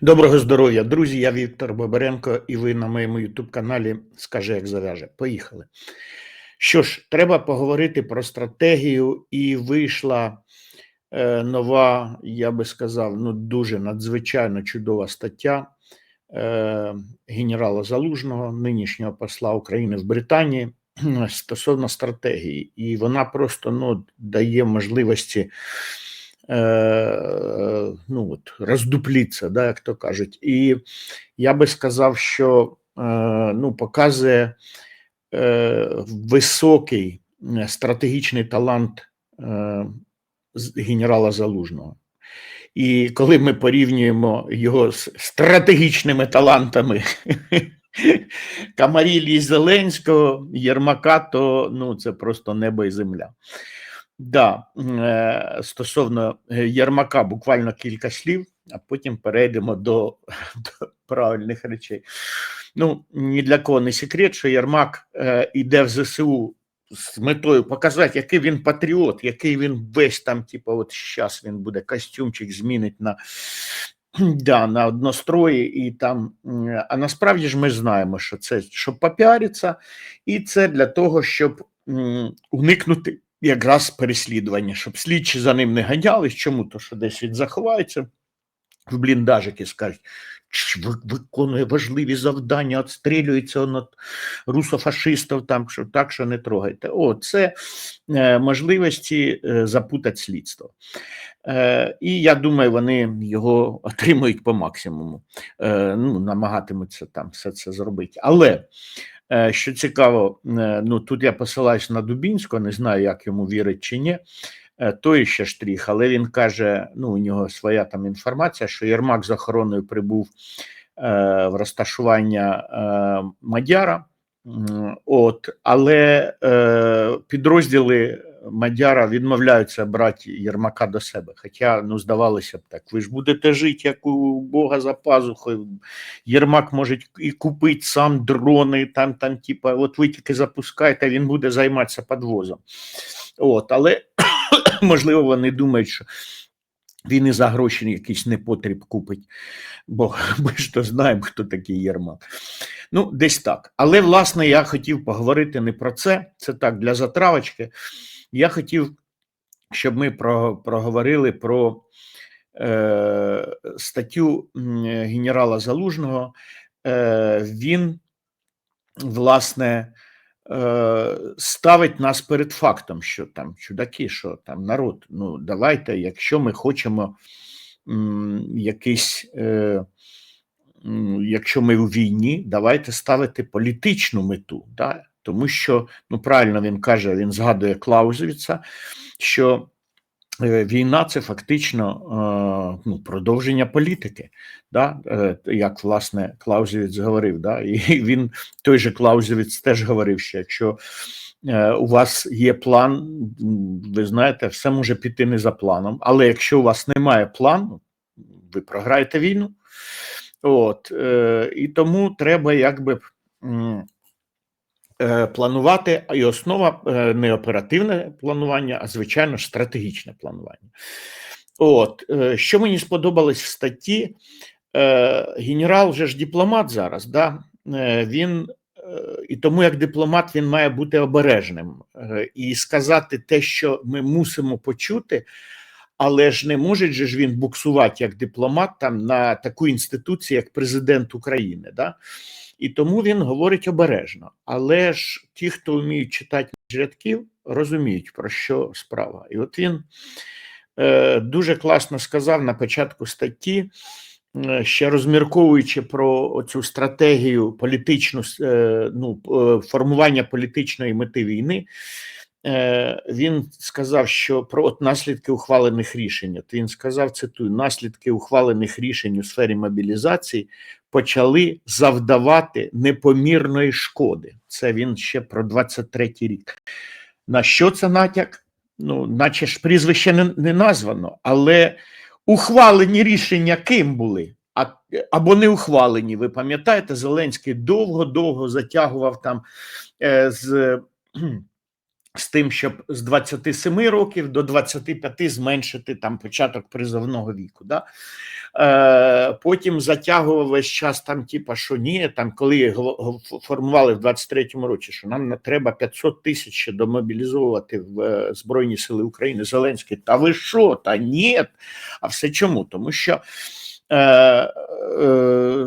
Доброго здоров'я, друзі. Я Віктор Бобаренко, і ви на моєму ютуб-каналі Скаже, як зав'яже. Поїхали. Що ж, треба поговорити про стратегію, і вийшла е, нова, я би сказав, ну дуже надзвичайно чудова стаття е, генерала Залужного, нинішнього посла України в Британії стосовно стратегії. І вона просто ну, дає можливості ну, от, роздупліться, да, як то кажуть. І я би сказав, що е, ну, показує е, високий е, стратегічний талант е, генерала Залужного. І коли ми порівнюємо його з стратегічними талантами Камарілі Зеленського, Єрмака, то ну, це просто небо і земля. Да, е, стосовно е, Єрмака, буквально кілька слів, а потім перейдемо до, до правильних речей. Ну, ні для кого не секрет, що Єрмак е, іде в ЗСУ з метою показати, який він патріот, який він весь там, типу, от зараз він буде костюмчик змінить на, да, на однострої, і там. А насправді ж ми знаємо, що це щоб попіаритися, і це для того, щоб уникнути якраз переслідування, щоб слідчі за ним не ганялись. Чому? То що десь він заховається в бліндажик і скажуть, виконує важливі завдання, відстрілюється він від русофашистів, там, що, так що не трогайте. О, це е, можливості е, запутати слідство. Е, і я думаю, вони його отримують по максимуму. Е, ну, намагатимуться там все це зробити. Але що цікаво, е, ну тут я посилаюсь на Дубінського, не знаю, як йому вірить чи ні. Е, той ще штрих, але він каже: ну, у нього своя там інформація, що Єрмак з охороною прибув е, в розташування е, Мадяра. От, але е, підрозділи Мадяра відмовляються брати Єрмака до себе. Хоча, ну, здавалося б так, ви ж будете жити, як у Бога за пазухою. Єрмак може і купити сам дрони, там, там, типа, от ви тільки запускаєте, він буде займатися підвозом. От, але можливо, вони думають, що він і за гроші якийсь непотріб купить, бо ми ж то знаємо, хто такий Єрмак. Ну, десь так. Але, власне, я хотів поговорити не про це, це так для затравочки. Я хотів, щоб ми про, проговорили про е, статтю генерала Залужного. Е, він, власне, ставить нас перед фактом, що там чудаки, що там народ. Ну, давайте, якщо ми хочемо якийсь. Е, якщо ми у війні, давайте ставити політичну мету. Да? Тому що, ну правильно він каже, він згадує Клаузевіца, що е, війна це фактично е, ну, продовження політики. Да? Е, як власне Клаузевіц говорив. Да? І він, той же Клаузевіц теж говорив, що якщо е, у вас є план, ви знаєте, все може піти не за планом, але якщо у вас немає плану, ви програєте війну. От, е, і тому треба якби е, планувати, і основа е, не оперативне планування, а звичайно ж стратегічне планування. От, е, що мені сподобалось в статті, е, генерал вже ж дипломат зараз, да? е, він. е, І тому як дипломат він має бути обережним е, і сказати те, що ми мусимо почути, але ж не може же ж він буксувати як дипломат там на таку інституцію, як президент України. Да? І тому він говорить обережно. Але ж ті, хто вміють читати рядків, розуміють, про що справа. І от він е, дуже класно сказав на початку статті, е, ще розмірковуючи про цю стратегію політичну, е, ну, е, формування політичної мети війни, він сказав, що про от наслідки ухвалених рішень. От він сказав, цитую, наслідки ухвалених рішень у сфері мобілізації почали завдавати непомірної шкоди. Це він ще про 23-й рік. На що це натяк? Ну, наче ж прізвище не, не названо, але ухвалені рішення ким були? А, або не ухвалені. Ви пам'ятаєте, Зеленський довго-довго затягував там е, з з тим, щоб з 27 років до 25 зменшити там початок призовного віку. Да? Е, Потім затягував весь час там, типа, що ні, там, коли формували в 23-му році, що нам треба 500 тисяч ще домобілізовувати в е, Збройні Сили України Зеленський. Та ви що? Та ні. А все чому? Тому що е, е,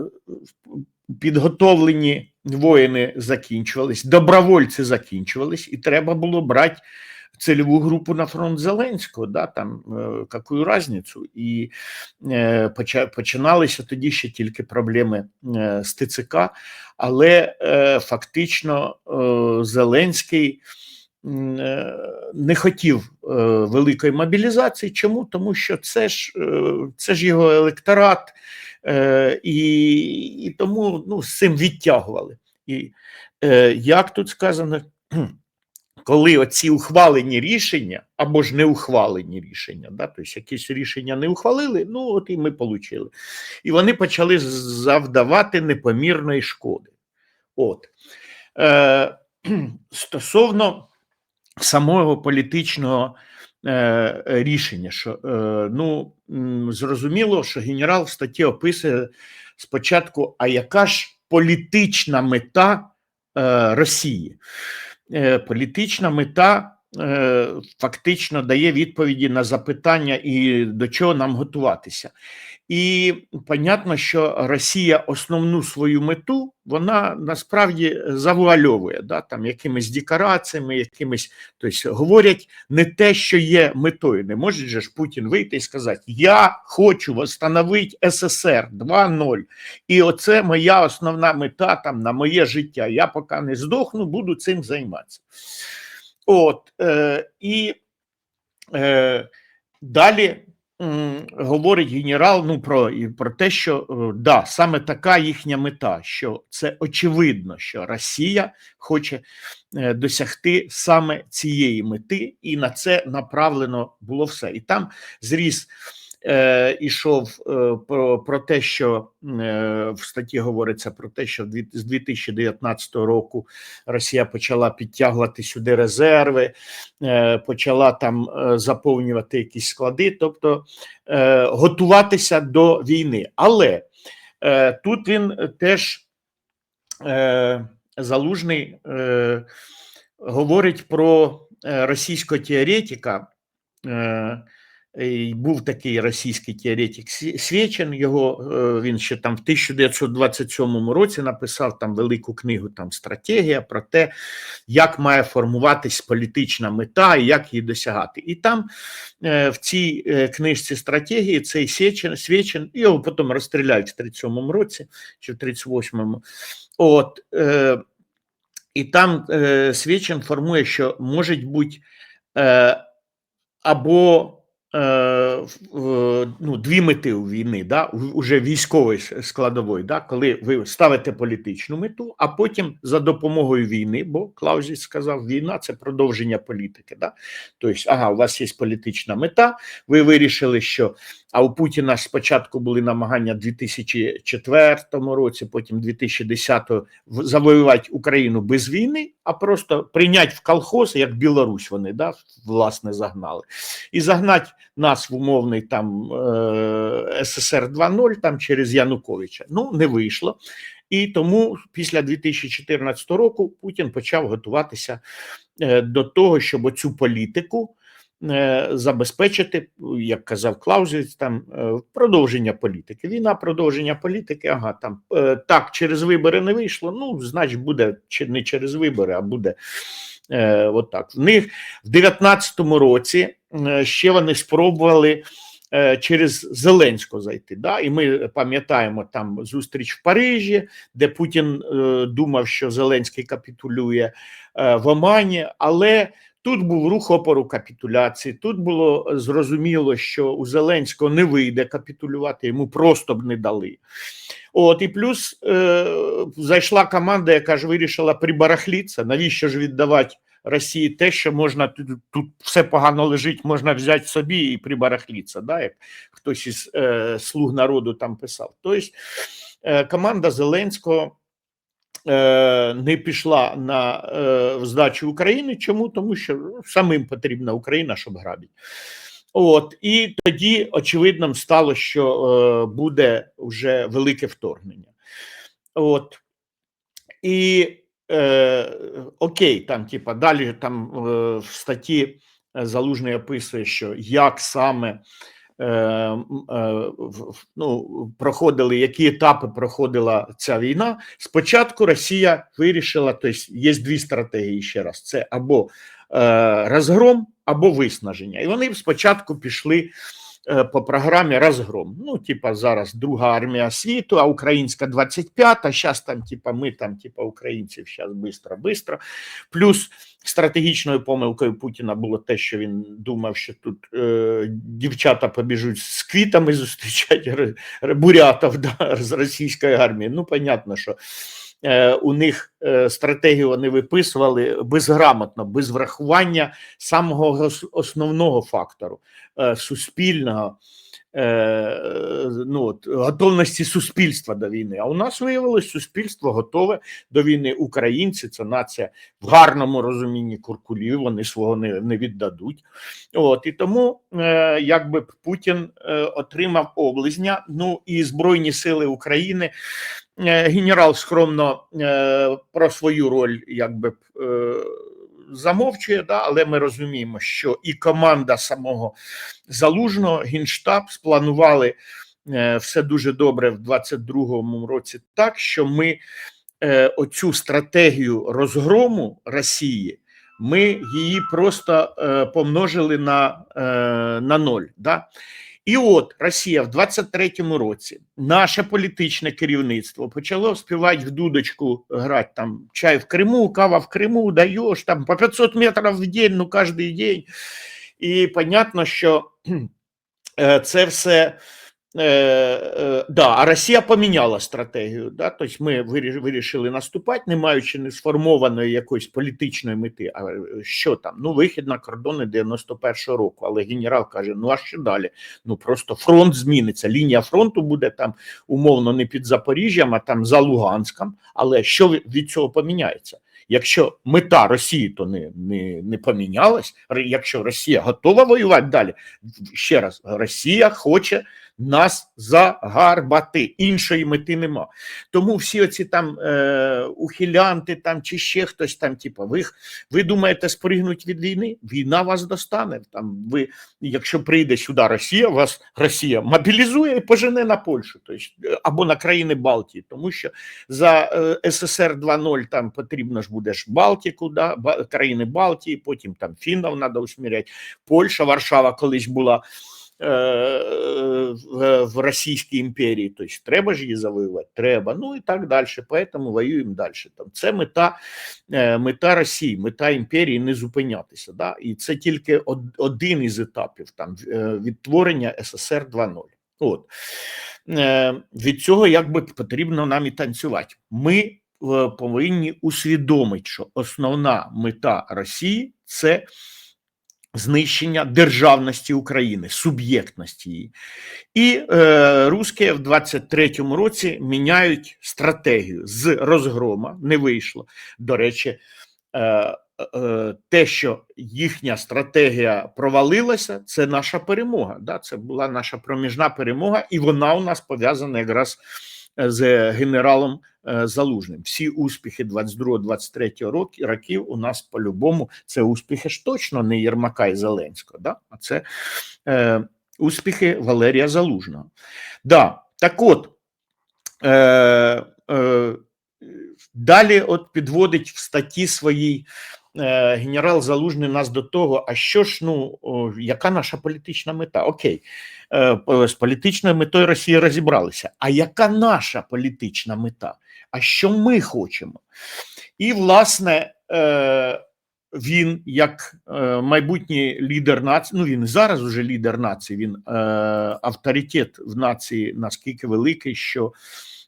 підготовлені воїни закінчувались, добровольці закінчувались, і треба було брати цільову групу на фронт Зеленського, да, там е, яку разницю. І е, починалися тоді ще тільки проблеми е, з ТЦК, але е, фактично е, Зеленський е, не хотів е, великої мобілізації. Чому? Тому що це ж, це ж його електорат, е, і, і тому ну, з цим відтягували. І е, як тут сказано, коли оці ухвалені рішення або ж не ухвалені рішення, да, тобто якісь рішення не ухвалили, ну от і ми отримали. І вони почали завдавати непомірної шкоди. От. Е, стосовно самого політичного е, рішення, що е, ну, зрозуміло, що генерал в статті описує спочатку, а яка ж політична мета е, Росії? Політична мета фактично дає відповіді на запитання і до чого нам готуватися. І понятно, що Росія основну свою мету вона насправді завуальовує да, там якимись декораціями, якимись, тобто говорять не те, що є метою. Не може же ж Путін вийти і сказати: Я хочу встановити СССР 2.0, і оце моя основна мета там на моє життя. Я поки не здохну, буду цим займатися. От е, і е, далі м, говорить генерал ну, про, і про те, що е, да, саме така їхня мета, що це очевидно, що Росія хоче е, досягти саме цієї мети, і на це направлено було все. І там зріс. Е, ішов е, про, про те, що е, в статті говориться про те, що з 2019 року Росія почала підтягувати сюди резерви, е, почала там е, заповнювати якісь склади, тобто е, готуватися до війни. Але е, тут він теж е, залужний е, говорить про російського теоретика. Е, був такий російський теоретик Свєчин, його е, він ще там в 1927 році написав там велику книгу там стратегія про те, як має формуватись політична мета і як її досягати. І там е, в цій е, книжці стратегії цей Свєчин, Свєчин його потім розстріляють в 37-му році чи в 38-му. От, і там Свєчин формує, що може бути або ну, дві мети у війни, да, уже військової складової, да, коли ви ставите політичну мету, а потім за допомогою війни, бо Клаузіц сказав, війна це продовження політики. Да? Тобто, ага, у вас є політична мета, ви вирішили, що а у Путіна спочатку були намагання в 2004 році, потім 2010 в- завоювати Україну без війни, а просто прийняти в колхоз, як Білорусь вони да, власне загнали, і загнати нас в умовний там е, СССР 2.0 там через Януковича. Ну не вийшло. І тому після 2014 року Путін почав готуватися е, до того, щоб оцю політику е, забезпечити, як казав Клаузевіць, там продовження політики. Війна, продовження політики. Ага, там так через вибори не вийшло. Ну, значить, буде чи не через вибори, а буде е, так. В них в 19-му році е, ще вони спробували. е, Через Зеленського зайти, да, і ми пам'ятаємо там зустріч в Парижі, де Путін думав, що Зеленський капітулює в Омані, але Тут був рух опору капітуляції. Тут було зрозуміло, що у Зеленського не вийде капітулювати, йому просто б не дали. От і плюс е, зайшла команда, яка ж вирішила прибарахлітися. Навіщо ж віддавати Росії те, що можна тут, тут все погано лежить, можна взяти собі і прибарахлітися, да, як хтось із е, слуг народу там писав. Тобто е, команда Зеленського е, не пішла на е, здачу України. Чому? Тому що самим потрібна Україна, щоб грабити. От і тоді очевидним стало, що е, буде вже велике вторгнення. От і е, окей, там, типа, далі там е, в статті Залужний описує, що як саме е, е, ну, проходили, які етапи проходила ця війна. Спочатку Росія вирішила, тобто є дві стратегії ще раз: це або е, розгром, або виснаження. І вони спочатку пішли е, по програмі розгром. Ну, типа, зараз друга армія світу, а українська 25-та, зараз там, типа, ми там, типа, українців, зараз бистро, бистро. Плюс стратегічною помилкою Путіна було те, що він думав, що тут е, дівчата побіжуть з квітами зустрічати бурятів да, з російської армії. Ну, понятно, що е, у них е, стратегію вони виписували безграмотно, без врахування самого основного фактору е, суспільного. е, Ну, от, готовності суспільства до війни. А у нас виявилось суспільство готове до війни. Українці це нація в гарному розумінні куркулів, вони свого не, не віддадуть. От і тому, е, якби Путін е, отримав облизня, ну і Збройні Сили України. Е, Генерал скромно е, про свою роль якби е, замовчує, да, але ми розуміємо, що і команда самого залужного генштаб спланували все дуже добре в 22-му році, так що ми оцю стратегію розгрому Росії. Ми її просто помножили на, на ноль. Да? І от Росія в 23-му році, наше політичне керівництво почало співати в дудочку, грати там чай в Криму, кава в Криму, даєш там по 500 метрів в день, ну кожен день. І понятно, що е, це все. Е, е, да, а Росія поміняла стратегію. Да? Тобто ми вирішили наступати, не маючи не сформованої якоїсь політичної мети. А е, що там? Ну, вихід на кордони 91-го року. Але генерал каже: ну а що далі? Ну просто фронт зміниться. Лінія фронту буде там умовно не під Запоріжжям, а там за Луганськом. Але що від- цього поміняється? Якщо мета Росії то не, не, не помінялась, якщо Росія готова воювати далі, ще раз, Росія хоче нас загарбати. Іншої мети нема. Тому всі оці там е, ухилянти там чи ще хтось там, типу, ви, ви думаєте спригнуть від війни? Війна вас достане. Там ви, якщо прийде сюди Росія, вас Росія мобілізує і пожене на Польщу, тобто, або на країни Балтії, тому що за е, СССР 2.0 там потрібно ж буде ж Балтику, да, країни Балтії, потім там фіннів треба усміряти. Польща, Варшава колись була в, в Російській імперії. Тобто треба ж її завоювати, треба. Ну і так далі. Поэтому воюємо далі. Там це мета, е, мета Росії, мета імперії не зупинятися. Да? І це тільки один із етапів там е, відтворення СССР 2.0. От. Е, Від цього якби потрібно нам і танцювати. Ми е, повинні усвідомити, що основна мета Росії це знищення державності України, суб'єктності її. І е, русські в 23-му році міняють стратегію з розгрома, не вийшло. До речі, е, е, те, що їхня стратегія провалилася, це наша перемога. Да? Це була наша проміжна перемога, і вона у нас пов'язана якраз з генералом е, Залужним. Всі успіхи 22-23 роки- років у нас по-любому це успіхи ж точно не Єрмака і Зеленського, да? а це е, успіхи Валерія Залужного. Да, так от, е, е, далі от підводить в статті своїй генерал Залужний нас до того, а що ж, ну, яка наша політична мета? Окей, е, з політичною метою Росії розібралися. А яка наша політична мета? А що ми хочемо? І, власне, е, він, як е, майбутній лідер нації, ну він зараз вже лідер нації, він е, авторитет в нації наскільки великий, що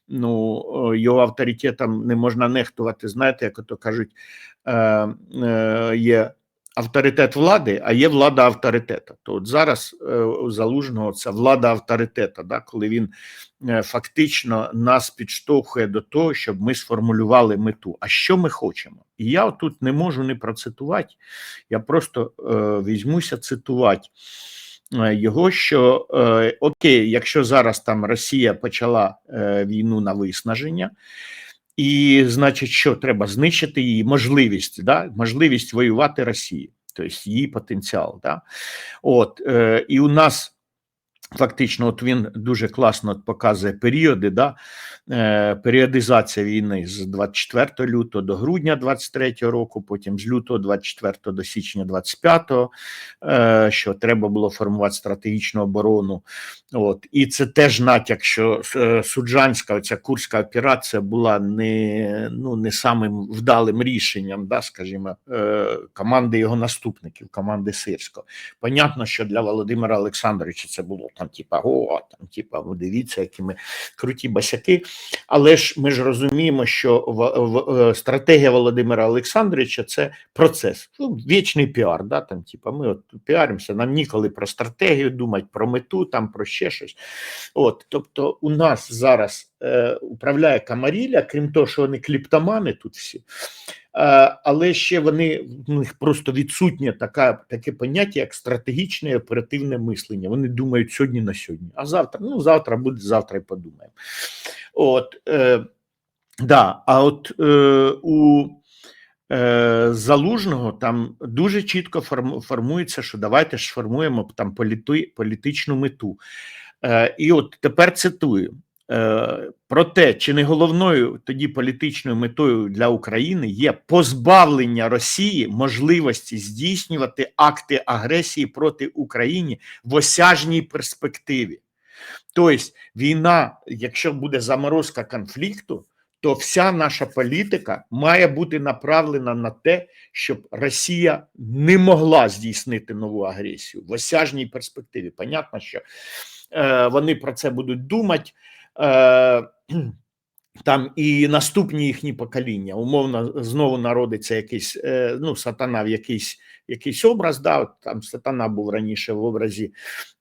ну, е, його авторитетом не можна нехтувати. Знаєте, як ото кажуть, е, е, є авторитет влади, а є влада авторитета. То от зараз е, у залужного це влада авторитета, да, коли він е, фактично нас підштовхує до того, щоб ми сформулювали мету. А що ми хочемо? І я тут не можу не процитувати, я просто е, візьмуся цитувати. Е, Його що е, окей, якщо зараз там Росія почала е, війну на виснаження, і значить, що треба знищити її можливість, да? можливість воювати Росії, тобто її потенціал. Да? От, е, і у нас фактично, от він дуже класно показує періоди, да? е, періодизація війни з 24 лютого до грудня 23 року, потім з лютого 24 до січня 25, е, що треба було формувати стратегічну оборону. От і це теж натяк, що е, суджанська оця курська операція була не ну не самим вдалим рішенням, да, скажімо, команди його наступників, команди Сирського. Понятно, що для Володимира Олександровича це було там, типа, о, там, типа, ви дивіться, які ми круті басяки. Але ж ми ж розуміємо, що в, в, е, стратегія Володимира Олександровича це процес, ну, вічний піар. Да, там, типа, ми от піаримося, нам ніколи про стратегію думати, про мету, там про ще щось. От, тобто, у нас зараз е, управляє Камаріля, крім того, що вони кліптомани тут всі. Е, але ще вони у них просто відсутнє така, таке поняття, як стратегічне і оперативне мислення. Вони думають сьогодні на сьогодні, а завтра, ну завтра буде, завтра і подумаємо. От, е, да, а от е, у е, Залужного там дуже чітко формується, що давайте ж формуємо там політи, політичну мету. Е, і от тепер цитую. Е, Про те, чи не головною тоді політичною метою для України є позбавлення Росії можливості здійснювати акти агресії проти України в осяжній перспективі. Тобто, війна, якщо буде заморозка конфлікту, то вся наша політика має бути направлена на те, щоб Росія не могла здійснити нову агресію в осяжній перспективі. Понятно, що е, вони про це будуть думати. Е, там і наступні їхні покоління, умовно, знову народиться якийсь е, ну, сатана в якийсь, якийсь образ. Да, там сатана був раніше в образі,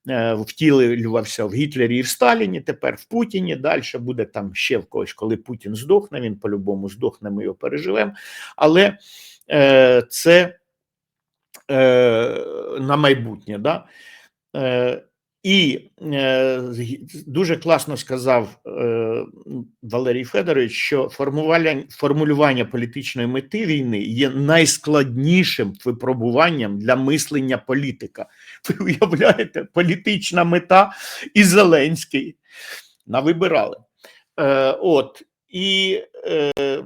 е, втілювався в Гітлері і в Сталіні, тепер в Путіні. Далі буде там ще в когось, коли Путін здохне, він по-любому здохне, ми його переживемо. Але е, це е, на майбутнє. Да? І е, дуже класно сказав е, Валерій Федорович, що формування, формулювання політичної мети війни є найскладнішим випробуванням для мислення політика. Ви уявляєте, політична мета і Зеленський навибирали. Е, от і е,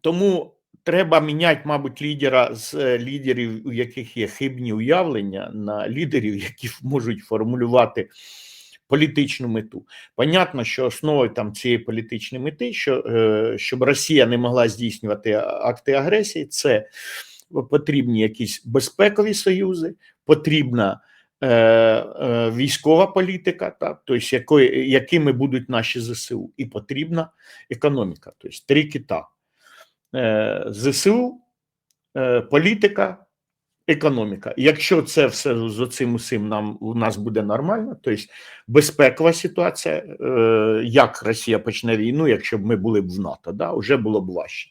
тому треба міняти, мабуть, лідера з е, лідерів, у яких є хибні уявлення, на лідерів, які можуть формулювати політичну мету. Понятно, що основою там цієї політичної мети, що е, щоб Росія не могла здійснювати акти агресії, це потрібні якісь безпекові союзи, потрібна е, військова політика, так, тобто якими будуть наші ЗСУ, і потрібна економіка, тобто три кита. Е, ЗСУ, е, політика, економіка. Якщо це все з цим усім нам у нас буде нормально, тобто безпекова ситуація, е, як Росія почне війну, якщо б ми були б в НАТО, да, вже було б важче.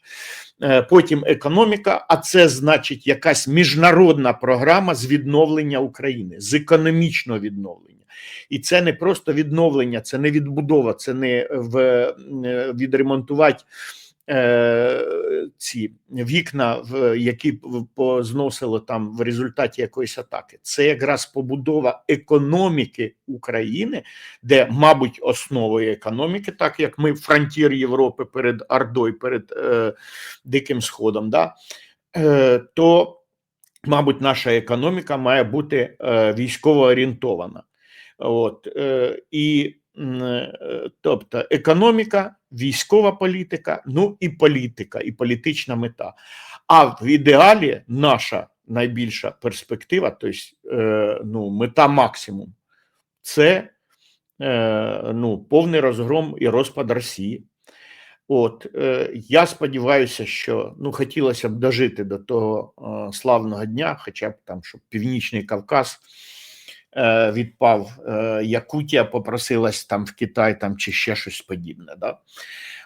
Потім економіка, а це значить якась міжнародна програма з відновлення України, з економічного відновлення. І це не просто відновлення, це не відбудова, це не в, відремонтувати е, ці вікна, в які позносило там в результаті якоїсь атаки. Це якраз побудова економіки України, де, мабуть, основою економіки, так як ми фронтір Європи перед Ордою, перед е, Диким Сходом, да, е, то, мабуть, наша економіка має бути е, військово орієнтована. От, е, і е, тобто економіка, військова політика, ну і політика, і політична мета. А в ідеалі наша найбільша перспектива, тобто е, ну, мета максимум, це е, ну, повний розгром і розпад Росії. От е, я сподіваюся, що ну хотілося б дожити до того е, славного дня, хоча б там, щоб Північний Кавказ відпав, е, Якутія попросилась там в Китай там чи ще щось подібне. Да?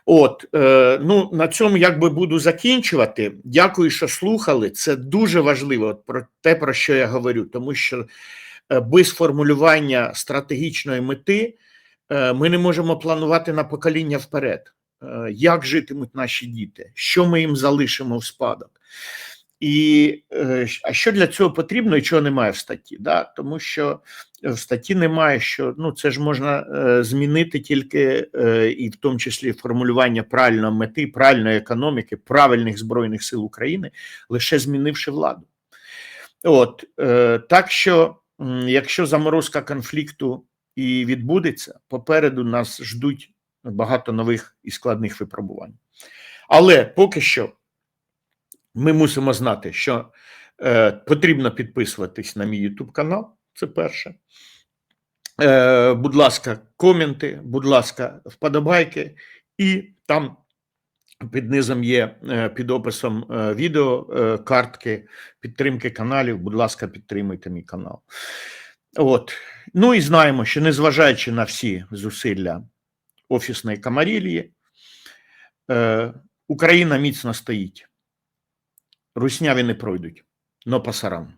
От е, ну на цьому якби буду закінчувати. Дякую, що слухали. Це дуже важливо от про те, про що я говорю, тому що е, без формулювання стратегічної мети е, ми не можемо планувати на покоління вперед. Е, Як житимуть наші діти, що ми їм залишимо в спадок. І е, а що для цього потрібно і чого немає в статті? Да? Тому що в статті немає, що ну це ж можна е, змінити тільки е, і в тому числі формулювання правильної мети, правильної економіки, правильних збройних сил України, лише змінивши владу. От е, так що, якщо заморозка конфлікту і відбудеться, попереду нас ждуть багато нових і складних випробувань. Але поки що ми мусимо знати, що е, потрібно підписуватись на мій YouTube канал. Це перше. Е, будь ласка, коменти, будь ласка, вподобайки, і там під низом є е, під описом е, відео е, картки підтримки каналів. Будь ласка, підтримуйте мій канал. От. Ну і знаємо, що незважаючи на всі зусилля офісної камарілії, Україна міцно стоїть. Русняві не пройдуть, но пасарам.